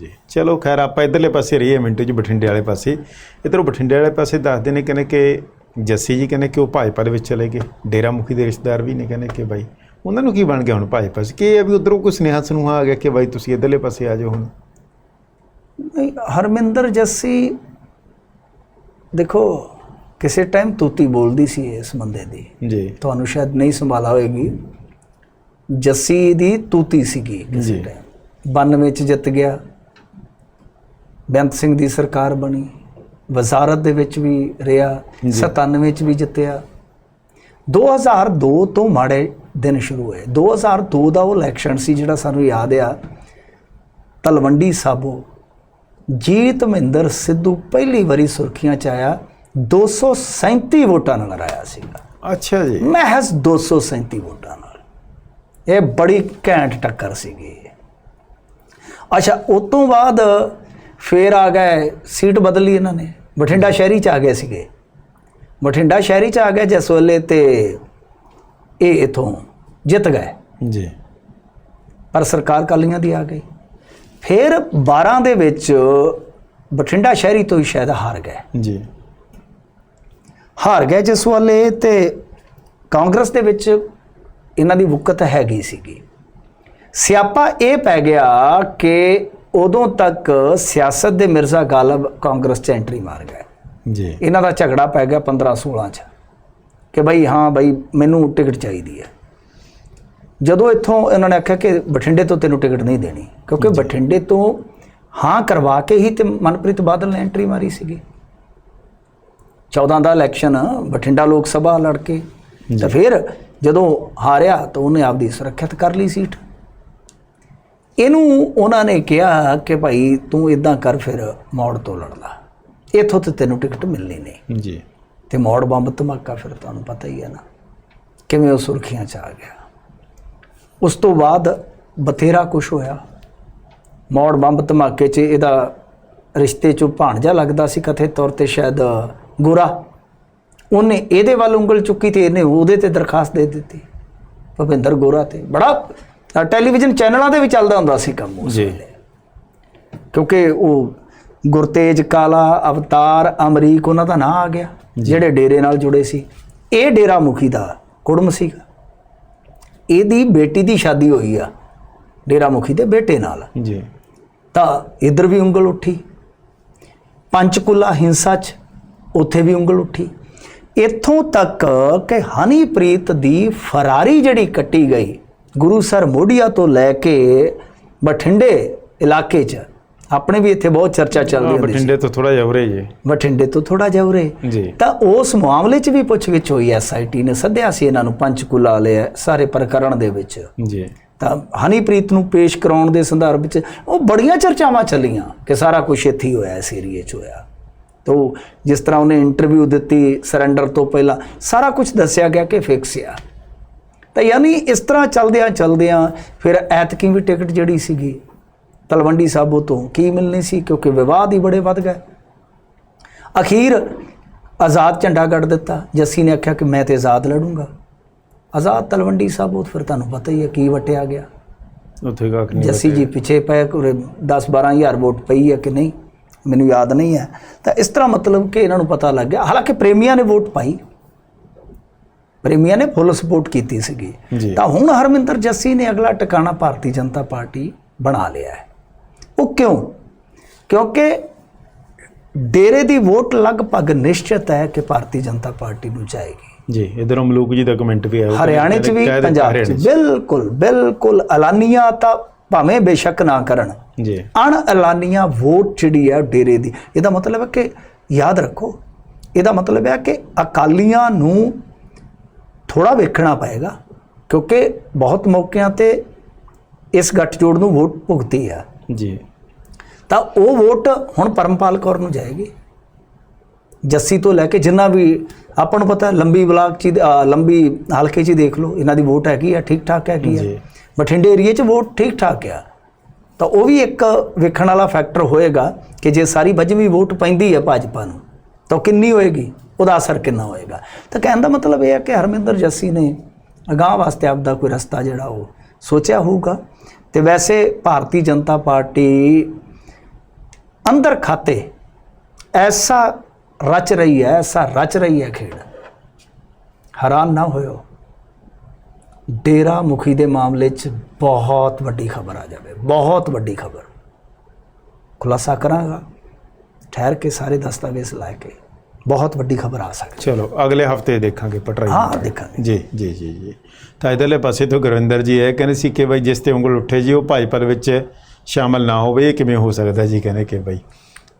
ਜੀ। ਚਲੋ ਖੈਰ ਆਪਾਂ ਇਧਰਲੇ ਪਾਸੇ ਰਹੀਏ ਮਿੰਟੂ ਜੀ ਬਠਿੰਡੇ ਵਾਲੇ ਪਾਸੇ। ਇਧਰੋਂ ਬਠਿੰਡੇ ਵਾਲੇ ਪਾਸੇ ਦੱਸਦੇ ਨੇ ਕਹਿੰਦੇ ਕਿ ਜੱਸੀ ਜੀ ਕਹਿੰਦੇ ਕਿ ਉਹ ਭਾਜਪਾ ਦੇ ਵਿੱਚ ਚਲੇ ਗਏ। ਡੇਰਾ ਮੁਖੀ ਦੇ ਰਿਸ਼ਤੇਦਾਰ ਵੀ ਨੇ ਕਹਿੰਦੇ ਕਿ ਬਾਈ ਉਹਨਾਂ ਨੂੰ ਕੀ ਬਣ ਗਿਆ ਹੁਣ ਭਾਜਪਾ 'ਚ? ਕਿ ਇਹ ਵੀ ਉਧਰੋਂ ਕੋਈ ਸੁਨੇਹਾ ਸੁਨੂਹਾ ਆ ਗਿਆ ਕਿ ਬਾਈ ਤੁਸੀਂ ਇਧਰਲੇ ਪਾਸੇ ਆ ਜਾਓ ਹੁਣ? ਨਹੀਂ ਹਰਮਿੰਦਰ ਜੱਸੀ ਦੇਖੋ ਕਿਸੇ ਟਾਈਮ ਤੂਤੀ ਬੋਲਦੀ ਸੀ ਇਸ ਬੰਦੇ ਦੀ। ਜੀ। ਤੁਹਾਨੂੰ ਸ਼ਾਇਦ ਨਹੀਂ ਸੰਭਾਲਾ ਹੋਏਗੀ। ਜੱਸੀ ਦੀ ਤੂਤੀ ਸੀਗੀ ਕਿਸੇ। ਟਾਈਮ 92 ਚ ਜਿੱਤ ਗਿਆ। ਬੇਅੰਤ ਸਿੰਘ ਦੀ ਸਰਕਾਰ ਬਣੀ ਵਜ਼ਾਰਤ ਦੇ ਵਿੱਚ ਵੀ ਰਿਹਾ 97 ਚ ਵੀ ਜਿੱਤਿਆ। 2002 ਤੋਂ ਮਾੜੇ ਦਿਨ ਸ਼ੁਰੂ ਹੋਏ। 2002 ਦਾ ਉਹ ਇਲੈਕਸ਼ਨ ਸੀ ਜਿਹੜਾ ਸਾਨੂੰ ਯਾਦ ਆ। ਤਲਵੰਡੀ ਸਾਬੋ ਜੀਤ ਮਹਿੰਦਰ ਸਿੱਧੂ ਪਹਿਲੀ ਵਾਰੀ ਸੁਰਖੀਆਂ ਚ ਆਇਆ। 237 ਵੋਟਾਂ ਨਾਲ ਹਰਾਇਆ ਸੀਗਾ। ਅੱਛਾ ਜੀ। ਮਹਿਜ਼ 237 ਵੋਟਾਂ ਨਾਲ। ਇਹ ਬੜੀ ਘੈਂਟ ਟੱਕਰ ਸੀਗੀ। ਅੱਛਾ ਉਸ ਤੋਂ ਬਾਅਦ ਫੇਰ ਆ ਗਏ ਸੀਟ ਬਦਲੀ ਇਹਨਾਂ ਨੇ। ਬਠਿੰਡਾ ਸ਼ਹਿਰੀ ਚ ਆ ਗਏ ਸੀਗੇ। ਬਠਿੰਡਾ ਸ਼ਹਿਰੀ ਚ ਆ ਗਏ ਜਿਸ ਵੇਲੇ ਤੇ ਇਹ ਇਥੋਂ ਜਿੱਤ ਗਏ। ਜੀ। ਪਰ ਸਰਕਾਰ ਕਾਲੀਆਂ ਦੀ ਆ ਗਈ। ਫਿਰ 12 ਦੇ ਵਿੱਚ ਬਠਿੰਡਾ ਸ਼ਹਿਰੀ ਤੋਂ ਹੀ ਸ਼ਾਇਦ ਹਾਰ ਗਏ। ਜੀ। ਹਾਰ ਗਏ ਜਿਸ ਵੇਲੇ ਤੇ ਕਾਂਗਰਸ ਦੇ ਵਿੱਚ ਇਹਨਾਂ ਦੀ ਵੁਕਤ ਹੈਗੀ ਸੀਗੀ। ਸਿਆਪਾ ਇਹ ਪੈ ਗਿਆ ਕਿ ਉਦੋਂ ਤੱਕ ਸਿਆਸਤ ਦੇ ਮਿਰਜ਼ਾ ਗਾਲਬ ਕਾਂਗਰਸ ਚ ਐਂਟਰੀ ਮਾਰ ਗਏ। ਜੀ। ਇਹਨਾਂ ਦਾ ਝਗੜਾ ਪੈ ਗਿਆ 15 16 ਚ ਕਿ ਬਈ ਹਾਂ ਬਈ ਮੈਨੂੰ ਟਿਕਟ ਚਾਹੀਦੀ ਹੈ। ਜਦੋਂ ਇੱਥੋਂ ਇਹਨਾਂ ਨੇ ਆਖਿਆ ਕਿ ਬਠਿੰਡੇ ਤੋਂ ਤੈਨੂੰ ਟਿਕਟ ਨਹੀਂ ਦੇਣੀ ਕਿਉਂਕਿ ਬਠਿੰਡੇ ਤੋਂ ਹਾਂ ਕਰਵਾ ਕੇ ਹੀ ਤੇ ਮਨਪ੍ਰੀਤ ਬਾਦਲ ਨੇ ਐਂਟਰੀ ਮਾਰੀ ਸੀਗੀ। 14 ਦਾ ਇਲੈਕਸ਼ਨ ਬਠਿੰਡਾ ਲੋਕ ਸਭਾ ਲੜ ਕੇ। ਤਾਂ ਫਿਰ ਜਦੋਂ ਹਾਰਿਆ ਤਾਂ ਉਹਨੇ ਆਪਦੀ ਸੁਰੱਖਿਅਤ ਕਰ ਲਈ ਸੀਟ। ਇਹਨੂੰ ਉਹਨਾਂ ਨੇ ਕਿਹਾ ਕਿ ਭਾਈ ਤੂੰ ਇਦਾਂ ਕਰ ਫਿਰ ਮੌੜ ਤੋਂ ਲੜ ਲਾ ਇੱਥੋਂ ਤੇ ਤੈਨੂੰ ਟਿਕਟ ਮਿਲਣੀ ਨਹੀਂ। ਜੀ। ਤੇ ਮੌੜ ਬੰਬ ਧਮਾਕਾ ਫਿਰ ਤੁਹਾਨੂੰ ਪਤਾ ਹੀ ਹੈ ਨਾ। ਕਿਵੇਂ ਉਹ ਸੁਰਖੀਆਂ ਚ ਆ ਗਿਆ। ਉਸ ਤੋਂ ਬਾਅਦ ਬਥੇਰਾ ਕੁਝ ਹੋਇਆ। ਮੌੜ ਬੰਬ ਧਮਾਕੇ 'ਚ ਇਹਦਾ ਰਿਸ਼ਤੇ 'ਚੋਂ ਭਾਣਜਾ ਲੱਗਦਾ ਸੀ ਕਥਿਤ ਤੌਰ ਤੇ ਸ਼ਾਇਦ ਗੋਰਾ। ਉਹਨੇ ਇਹਦੇ ਵੱਲ ਉਂਗਲ ਚੁੱਕੀ ਤੇ ਇਹਨੇ ਉਹਦੇ ਤੇ ਦਰਖਾਸਤ ਦੇ ਦਿੱਤੀ। ਭਵਿੰਦਰ ਗੋਰਾ ਤੇ ਬੜਾ ਟੈਲੀਵਿਜ਼ਨ ਚੈਨਲਾਂ ਤੇ ਵੀ ਚੱਲਦਾ ਹੁੰਦਾ ਸੀ ਕੰਮ ਉਸ ਜੀ। ਵੇਲੇ। ਕਿਉਂਕਿ ਉਹ ਗੁਰਤੇਜ ਕਾਲਾ ਅਵਤਾਰ ਅਮਰੀਕ ਉਹਨਾਂ ਦਾ ਨਾਂ ਆ ਗਿਆ ਜਿਹੜੇ ਡੇਰੇ ਨਾਲ ਜੁੜੇ ਸੀ। ਇਹ ਡੇਰਾ ਮੁਖੀ ਦਾ ਕੁੜਮ ਸੀਗਾ। ਇਹਦੀ ਬੇਟੀ ਦੀ ਸ਼ਾਦੀ ਹੋਈ ਆ ਡੇਰਾ ਮੁਖੀ ਦੇ ਬੇਟੇ ਨਾਲ। ਜੀ। ਤਾਂ ਇਧਰ ਵੀ ਉਂਗਲ ਉੱਠੀ। ਪੰਚਕੁਲਾ ਹਿੰਸਾ 'ਚ ਉੱਥੇ ਵੀ ਉਂਗਲ ਉੱਠੀ। ਇੱਥੋਂ ਤੱਕ ਕਿ ਹਨੀਪ੍ਰੀਤ ਦੀ ਫਰਾਰੀ ਜਿਹੜੀ ਕੱਟੀ ਗਈ ਗੁਰੂ ਸਰ ਮੋਢੀਆ ਤੋਂ ਲੈ ਕੇ ਬਠਿੰਡੇ ਇਲਾਕੇ 'ਚ ਆਪਣੇ ਵੀ ਇੱਥੇ ਬਹੁਤ ਚਰਚਾ ਚੱਲਦੀ ਹਾਂ, ਹੁੰਦੀ ਸੀ। ਬਠਿੰਡੇ ਤੋਂ ਥੋੜਾ ਜਿਹਾ ਉਰੇ ਜੀ ਬਠਿੰਡੇ ਤੋਂ ਥੋੜਾ ਜਿਹਾ ਉਰੇ। ਜੀ। ਤਾਂ ਉਸ ਮਾਮਲੇ 'ਚ ਵੀ ਪੁੱਛਗਿੱਛ ਹੋਈ ਐਸਆਈਟੀ ਨੇ ਸੱਦਿਆ ਸੀ ਇਹਨਾਂ ਨੂੰ ਪੰਚਕੁਲਾ ਵਾਲੇ ਸਾਰੇ ਪ੍ਰਕਰਣ ਦੇ ਵਿੱਚ। ਜੀ। ਤਾਂ ਹਨੀਪ੍ਰੀਤ ਨੂੰ ਪੇਸ਼ ਕਰਾਉਣ ਦੇ ਸੰਦਰਭ ਵਿੱਚ ਉਹ ਬੜੀਆਂ ਚਰਚਾਵਾਂ ਚੱਲੀਆਂ ਕਿ ਸਾਰਾ ਕੁਝ ਇੱਥੇ ਹੀ ਹੋਇਆ ਇਸ ਏਰੀਏ 'ਚ ਹੋਇਆ। ਤੋ ਜਿਸ ਤਰ੍ਹਾਂ ਉਹਨੇ ਇੰਟਰਵਿਊ ਦਿੱਤੀ ਸਰੈਂਡਰ ਤੋਂ ਪਹਿਲਾਂ ਸਾਰਾ ਕੁਝ ਦੱਸਿਆ ਗਿਆ ਕਿ ਫਿਕਸ ਆ। ਤਾਂ ਯਾਨੀ ਇਸ ਤਰ੍ਹਾਂ ਚੱਲਦਿਆਂ ਚੱਲਦਿਆਂ ਫਿਰ ਐਤਕੀ ਵੀ ਟਿਕਟ ਜਿਹੜੀ ਸੀਗੀ ਤਲਵੰਡੀ ਸਾਬੋ ਤੋਂ ਕੀ ਮਿਲਣੀ ਸੀ? ਕਿਉਂਕਿ ਵਿਵਾਦ ਹੀ ਬੜੇ ਵੱਧ ਗਏ। ਅਖੀਰ ਆਜ਼ਾਦ ਝੰਡਾ ਗੱਡ ਦਿੱਤਾ। ਜੱਸੀ ਨੇ ਆਖਿਆ ਕਿ ਮੈਂ ਤੇ ਆਜ਼ਾਦ ਲੜੂੰਗਾ। ਆਜ਼ਾਦ ਤਲਵੰਡੀ ਸਾਬੋ ਫਿਰ ਤੁਹਾਨੂੰ ਪਤਾ ਹੀ ਹੈ ਕੀ ਵਟਿਆ ਗਿਆ। ਉੱਥੇ ਕੱਖ ਨਹੀਂ ਜੱਸੀ ਜੀ ਪਿੱਛੇ ਪਏ ਕੋਰੇ 10 12000 ਵੋਟ ਪਈ ਹੈ ਕਿ ਨਹੀਂ? ਮੈਨੂੰ ਯਾਦ ਨਹੀਂ ਹੈ। ਤਾਂ ਇਸ ਤਰ੍ਹਾਂ ਮਤਲਬ ਕਿ ਇਹਨਾਂ ਨੂੰ ਪਤਾ ਲੱਗ ਗਿਆ। ਹਾਲਾਂਕਿ ਪ੍ਰੇਮੀਆਂ ਨੇ ਵੋਟ ਪਾਈ। ਪ੍ਰੇਮੀਆਂ ਨੇ ਫੁੱਲ ਸਪੋਰਟ ਕੀਤੀ ਸੀਗੀ। ਤਾਂ ਹੁਣ ਹਰਮਿੰਦਰ ਜੱਸੀ ਨੇ ਅਗਲਾ ਟਿਕਾਣਾ ਭਾਰਤੀ ਜਨਤਾ ਪਾਰਟੀ ਬਣਾ ਲਿਆ ਹੈ। ਉਹ ਕਿਉਂ? ਕਿਉਂਕਿ ਡੇਰੇ ਦੀ ਵੋਟ ਲਗਭਗ ਨਿਸ਼ਚਿਤ ਹੈ ਕਿ ਭਾਰਤੀ ਜਨਤਾ ਪਾਰਟੀ ਨੂੰ ਜਾਏਗੀ। ਜੀ ਇਧਰੋਂ ਮਲੂਕ ਜੀ ਦਾ ਕਮੈਂਟ ਵੀ ਆਇਆ ਹਰਿਆਣੇ 'ਚ ਵੀ ਪੰਜਾਬ 'ਚ ਬਿਲਕੁਲ ਬਿਲਕੁਲ ਐਲਾਨੀਆਂ ਤਾਂ ਭਾਵੇਂ ਬੇਸ਼ੱਕ ਨਾ ਕਰਨ। ਜੀ। ਅਣ ਐਲਾਨੀਆਂ ਵੋਟ ਜਿਹੜੀ ਹੈ ਡੇਰੇ ਦੀ ਇਹਦਾ ਮਤਲਬ ਹੈ ਕਿ ਯਾਦ ਰੱਖੋ। ਇਹਦਾ ਮਤਲਬ ਹੈ ਕਿ ਅਕਾਲੀਆਂ ਨੂੰ ਥੋੜਾ ਵੇਖਣਾ ਪਏਗਾ ਕਿਉਂਕਿ ਬਹੁਤ ਮੌਕਿਆਂ ਤੇ ਇਸ ਗੱਠਜੋੜ ਨੂੰ ਵੋਟ ਭੁਗਤੀ ਆ। ਜੀ। ਤਾਂ ਉਹ ਵੋਟ ਹੁਣ ਪਰਮਪਾਲ ਕੌਰ ਨੂੰ ਜਾਏਗੀ। ਜੱਸੀ ਤੋਂ ਲੈ ਕੇ ਜਿੰਨਾ ਵੀ ਆਪਾਂ ਨੂੰ ਪਤਾ ਲੰਬੀ ਬਲਾਕ ਚ ਲੰਬੀ ਹਲਕੇ ਚ ਦੇਖ ਲਓ ਇਹਨਾਂ ਦੀ ਵੋਟ ਹੈਗੀ ਆ ਠੀਕ ਠਾਕ ਹੈਗੀ ਆ। ਬਠਿੰਡੇ ਏਰੀਏ ਚ ਵੋਟ ਠੀਕ ਠਾਕ ਆ। ਤਾਂ ਉਹ ਵੀ ਇੱਕ ਵੇਖਣ ਵਾਲਾ ਫੈਕਟਰ ਹੋਏਗਾ ਕਿ ਜੇ ਸਾਰੀ ਵੱਜਵੀਂ ਵੋਟ ਪੈਂਦੀ ਹੈ ਭਾਜਪਾ ਨੂੰ ਤਾਂ ਕਿੰਨੀ ਹੋਏਗੀ? ਉਹਦਾ ਅਸਰ ਕਿੰਨਾ ਹੋਏਗਾ? ਤਾਂ ਕਹਿਣ ਦਾ ਮਤਲਬ ਇਹ ਹੈ ਕਿ ਹਰਮਿੰਦਰ ਜੱਸੀ ਨੇ ਅਗਾਂਹ ਵਾਸਤੇ ਆਪਦਾ ਕੋਈ ਰਸਤਾ ਜਿਹੜਾ ਉਹ ਸੋਚਿਆ ਹੋਊਗਾ। ਤੇ ਵੈਸੇ ਭਾਰਤੀ ਜਨਤਾ ਪਾਰਟੀ ਅੰਦਰ ਖਾਤੇ ਐਸਾ ਰਚ ਰਹੀ ਹੈ, ਐਸਾ ਰਚ ਰਹੀ ਹੈ ਖੇਡ। ਹੈਰਾਨ ਨਾ ਹੋਇਓ ਡੇਰਾ ਮੁਖੀ ਦੇ ਮਾਮਲੇ 'ਚ ਬਹੁਤ ਵੱਡੀ ਖਬਰ ਆ ਜਾਵੇ, ਬਹੁਤ ਵੱਡੀ ਖਬਰ। ਖੁਲਾਸਾ ਕਰਾਂਗਾ, ਠਹਿਰ ਕੇ ਸਾਰੇ ਦਸਤਾਵੇਜ਼ ਲੈ ਕੇ। ਬਹੁਤ ਵੱਡੀ ਖਬਰ ਆ ਸਕਦੀ ਚਲੋ ਅਗਲੇ ਹਫ਼ਤੇ ਦੇਖਾਂਗੇ ਪਟਰਾਈ ਹਾਂ ਦੇਖਾਂਗੇ। ਜੀ ਜੀ ਜੀ ਜੀ। ਤਾਂ ਇਧਰਲੇ ਪਾਸੇ ਤੋਂ ਗੁਰਵਿੰਦਰ ਜੀ ਇਹ ਕਹਿੰਦੇ ਸੀ ਕਿ ਬਈ ਜਿਸ ਤੇ ਉਂਗਲ ਉੱਠੇ ਜੀ ਉਹ ਭਾਜਪਾ ਵਿੱਚ ਸ਼ਾਮਲ ਨਾ ਹੋਵੇ ਇਹ ਕਿਵੇਂ ਹੋ ਸਕਦਾ ਜੀ ਕਹਿੰਦੇ ਕਿ ਬਈ।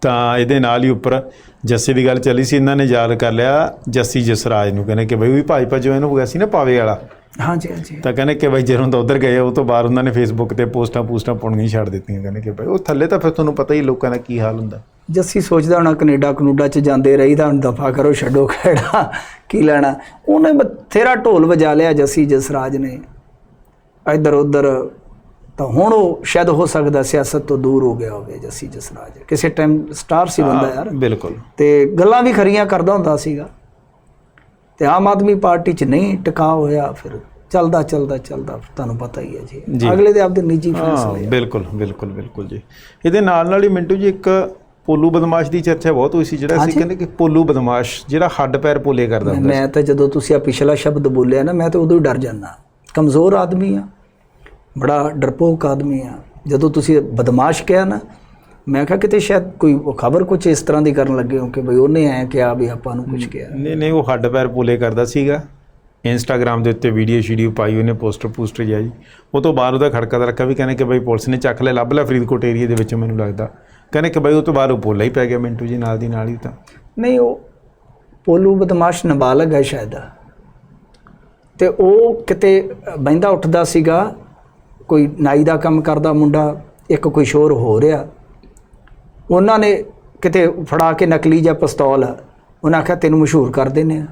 ਤਾਂ ਇਹਦੇ ਨਾਲ ਹੀ ਉੱਪਰ ਜੱਸੀ ਦੀ ਗੱਲ ਚੱਲੀ ਸੀ ਇਹਨਾਂ ਨੇ ਯਾਦ ਕਰ ਲਿਆ ਜੱਸੀ ਜਸਰਾਜ ਨੂੰ ਕਹਿੰਦੇ ਕਿ ਬਈ ਉਹ ਵੀ ਭਾਜਪਾ ਜੁਆਇਨ ਹੋ ਗਿਆ ਸੀ ਨਾ ਪਾਵੇ ਵਾਲਾ ਹਾਂਜੀ ਹਾਂਜੀ। ਤਾਂ ਕਹਿੰਦੇ ਕਿ ਬਈ ਜਦੋਂ ਤੋਂ ਉਧਰ ਗਏ ਉਹ ਤੋਂ ਬਾਅਦ ਉਹਨਾਂ ਨੇ ਫੇਸਬੁੱਕ ਤੇ ਪੋਸਟਾਂ ਪੋਸਟਾਂ ਪਾਉਣੀਆਂ ਛੱਡ ਦਿੱਤੀਆਂ। ਕਹਿੰਦੇ ਕਿ ਬਈ ਉਹ ਥੱਲੇ ਤਾਂ ਫਿਰ ਤੁਹਾਨੂੰ ਪਤਾ ਹੀ ਲੋਕਾਂ ਦਾ ਕੀ ਹਾਲ ਹੁੰਦਾ। ਜੱਸੀ ਸੋਚਦਾ ਹੋਣਾ ਕੈਨੇਡਾ ਕਨੂਡਾ ਚ ਜਾਂਦੇ ਰਹੀਦਾ ਹੁਣ ਦਫਾ ਕਰੋ ਛੱਡੋ ਖੜਾ ਕੀ ਲੈਣਾ। ਉਹਨੇ ਬਥੇਰਾ ਢੋਲ ਵਜਾ ਲਿਆ ਜੱਸੀ ਜਸਰਾਜ ਨੇ। ਇੱਧਰ ਉੱਧਰ ਤਾਂ ਹੁਣ ਉਹ ਸ਼ਾਇਦ ਹੋ ਸਕਦਾ ਸਿਆਸਤ ਤੋਂ ਦੂਰ ਹੋ ਗਿਆ ਹੋਵੇ ਜੱਸੀ ਜਸਰਾਜ। ਕਿਸੇ ਟਾਈਮ ਸਟਾਰ ਸੀ ਬੰਦਾ ਯਾਰ। ਬਿਲਕੁਲ। ਤੇ ਗੱਲਾਂ ਵੀ ਖਰੀਆਂ ਕਰਦਾ ਹੁੰਦਾ ਸੀਗਾ। ਤੇ ਆਮ ਆਦਮੀ ਪਾਰਟੀ 'ਚ ਨਹੀਂ ਟਿਕਾ ਹੋਇਆ ਫਿਰ। ਚੱਲਦਾ ਚੱਲਦਾ ਚੱਲਦਾ ਤੁਹਾਨੂੰ ਪਤਾ ਹੀ ਹੈ ਜੀ। ਅਗਲੇ ਦੇ ਆਪਦੇ ਨਿੱਜੀ ਹਾਂ ਫੈਸਲੇ ਬਿਲਕੁਲ ਬਿਲਕੁਲ ਬਿਲਕੁਲ ਜੀ। ਇਹਦੇ ਨਾਲ ਨਾਲ ਹੀ ਮਿੰਟੂ ਜੀ ਇੱਕ ਪੋਲੂ ਬਦਮਾਸ਼ ਦੀ ਚਰਚਾ ਬਹੁਤ ਹੋਈ ਸੀ ਜਿਹੜਾ ਅਸੀਂ। ਕਹਿੰਦੇ ਕਿ ਪੋਲੂ ਬਦਮਾਸ਼ ਜਿਹੜਾ ਹੱਡ ਪੈਰ ਪੋਲੇ ਕਰਦਾ ਹੁੰਦਾ ਮੈਂ ਤਾਂ ਜਦੋਂ ਤੁਸੀਂ ਆ ਪਿਛਲਾ ਸ਼ਬਦ ਬੋਲਿਆ ਨਾ ਮੈਂ ਤਾਂ ਉਦੋਂ ਹੀ ਡਰ ਜਾਂਦਾ। ਕਮਜ਼ੋਰ ਆਦਮੀ ਆ ਬੜਾ ਡਰਪੋਕ ਆਦਮੀ ਆ। ਜਦੋਂ ਤੁਸੀਂ ਬਦਮਾਸ਼ ਕਿਹਾ ਨਾ ਮੈਂ ਕਿਹਾ ਕਿਤੇ ਸ਼ਾਇਦ ਕੋਈ ਖਬਰ ਕੁਝ ਇਸ ਤਰ੍ਹਾਂ ਦੀ ਕਰਨ ਲੱਗੇ ਹੋ ਕਿ ਬਈ ਉਹਨੇ ਐ ਕਿਹਾ ਵੀ ਆਪਾਂ ਨੂੰ ਕੁਝ ਕਿਹਾ। ਨਹੀਂ ਨਹੀਂ ਉਹ ਹੱਡ ਪੈਰ ਪੋਲੇ ਕਰਦਾ ਸੀਗਾ। ਇੰਸਟਾਗ੍ਰam ਦੇ ਉੱਤੇ ਵੀਡੀਓ ਸ਼ੀਡੀਓ ਪਾਈ, ਉਹਨੇ ਪੋਸਟਰ ਪੋਸਟਰ ਜਿਹਾ ਜੀ। ਉਹ ਤੋਂ ਬਾਅਦ ਉਹਦਾ ਖੜਕਾ ਦਰਕਾ ਵੀ ਕਹਿੰਦੇ ਕਿ ਬਈ ਪੁਲਿਸ ਨੇ ਚੱਕ ਲਿਆ, ਲੱਭ ਲਿਆ ਫਰੀਦਕੋਟ ਏਰੀਆ ਦੇ ਵਿੱਚ ਮੈਨੂੰ ਲੱਗਦਾ। ਕਹਿੰਦੇ ਕਿ ਬਈ ਉਹ ਤੋਂ ਬਾਅਦ ਉਹ ਪੋਲਾ ਹੀ ਪੈ ਗਿਆ ਮਿੰਟੂ ਜੀ ਨਾਲ ਦੀ ਨਾਲ ਹੀ ਤਾਂ। ਨਹੀਂ, ਉਹ ਪੋਲੂ ਬਦਮਾਸ਼ ਨਾਬਾਲਗ ਹੈ ਸ਼ਾਇਦ। ਤੇ ਉਹ ਕਿਤੇ ਬੈਂਦਾ ਉੱਠਦਾ ਸੀਗਾ, ਕੋਈ ਨਾਈ ਦਾ ਕੰਮ ਕਰਦਾ ਮੁੰਡਾ, ਇੱਕ ਕੋਈ ਸ਼ੋਰ ਹੋ ਰਿਹਾ। ਉਹਨਾਂ ਨੇ ਕਿਤੇ ਫੜਾ ਕੇ ਨਕਲੀ ਜਾਂ ਪਿਸਤੌਲ। ਉਹਨਾਂ ਆਖਿਆ, ਤੈਨੂੰ ਮਸ਼ਹੂਰ ਕਰ ਦਿੰਦੇ ਆ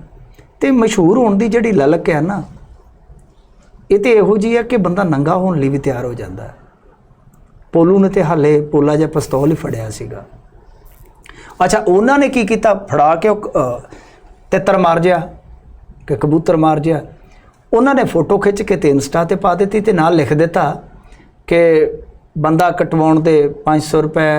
ਤੇ ਮਸ਼ਹੂਰ ਹੋਣ ਦੀ ਜਿਹੜੀ ਲਲਕ ਹੈ ਨਾ, ਇਹ ਤੇ ਇਹੋ ਜੀ ਹੈ ਕਿ ਬੰਦਾ ਨੰਗਾ ਹੋਣ ਲਈ ਵੀ ਤਿਆਰ ਹੋ ਜਾਂਦਾ ਹੈ। ਪੋਲੂ ਨੇ ਤੇ ਹਾਲੇ ਪੋਲਾ ਜਿਹਾ ਪਿਸਤੌਲ ਹੀ ਫੜਿਆ ਸੀਗਾ। ਅੱਛਾ, ਉਹਨਾਂ ਨੇ ਕੀ ਕੀਤਾ? ਫੜਾ ਕੇ ਉਹ ਤਿੱਤਰ ਮਾਰ ਜਿਆ, ਕਿ ਕਬੂਤਰ ਮਾਰ ਜਿਆ। ਉਹਨਾਂ ਨੇ ਫੋਟੋ ਖਿੱਚ ਕੇ ਤੇ ਇੰਸਟਾ ਤੇ ਪਾ ਦਿੱਤੀ ਤੇ ਨਾਲ ਲਿਖ ਦਿੱਤਾ ਕਿ ਬੰਦਾ ਕਟਵਾਉਣ ਦੇ 500 ਰੁਪਏ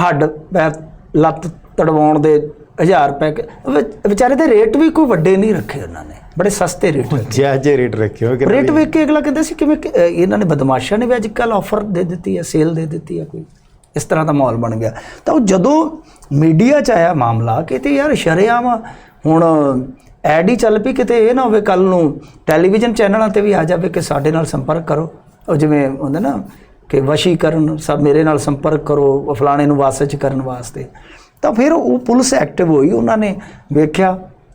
ਹੱਡ ਪੈਰ ਲੱਤ ਤੜਵਾਉਣ ਦੇ 1000 ਰੁਪਏ ਕਿ- ਵਿਚਾਰੇ ਦੇ ਰੇਟ ਵੀ ਕੋਈ ਵੱਡੇ ਨਹੀਂ ਰੱਖੇ ਉਹਨਾਂ ਨੇ ਬੜੇ ਸਸਤੇ ਰੇਟ ਰੱਖੇ। ਜਿਹੇ ਰੇਟ ਰੱਖਿਓ ਕਿ ਰੇਟ ਵੇਖ ਕੇ ਅਗਲਾ ਕਹਿੰਦਾ ਸੀ ਕਿਵੇਂ ਕਿ, ਅ, ਇਹਨਾਂ ਨੇ ਬਦਮਾਸ਼ਾਂ ਨੇ ਵੀ ਅੱਜ ਕੱਲ ਆਫਰ ਦੇ ਦਿੱਤੀ ਹੈ ਸੇਲ ਦੇ ਦਿੱਤੀ ਹੈ ਕੋਈ। ਇਸ ਤਰ੍ਹਾਂ ਦਾ ਮਾਹੌਲ ਬਣ ਗਿਆ। ਤਾਂ ਉਹ ਜਦੋਂ ਮੀਡੀਆ 'ਚ ਆਇਆ ਮਾਮਲਾ ਕਿ ਤੇ ਯਾਰ ਸ਼ਰੇਆਮ ਹੁਣ ਐਡ ਹੀ ਚੱਲ ਪਈ ਕਿਤੇ ਇਹ ਨਾ ਹੋਵੇ ਕੱਲ ਨੂੰ ਟੈਲੀਵਿਜ਼ਨ ਚੈਨਲਾਂ ਤੇ ਵੀ ਆ ਜਾਵੇ ਕਿ ਸਾਡੇ ਨਾਲ ਸੰਪਰਕ ਕਰੋ। ਉਹ ਜਿਵੇਂ ਹੁੰਦਾ ਨਾ ਕਿ ਵਸ਼ੀਕਰਨ ਸਭ ਮੇਰੇ ਨਾਲ ਸੰਪਰਕ ਕਰੋ ਫਲਾਣੇ ਨੂੰ ਵਾਸਚ ਕਰਨ ਵਾਸਤੇ। ਤਾਂ ਫਿਰ ਉਹ ਪੁਲਿਸ ਐਕਟਿਵ ਹੋਈ ਉਹਨਾਂ ਨੇ ਵੇਖਿਆ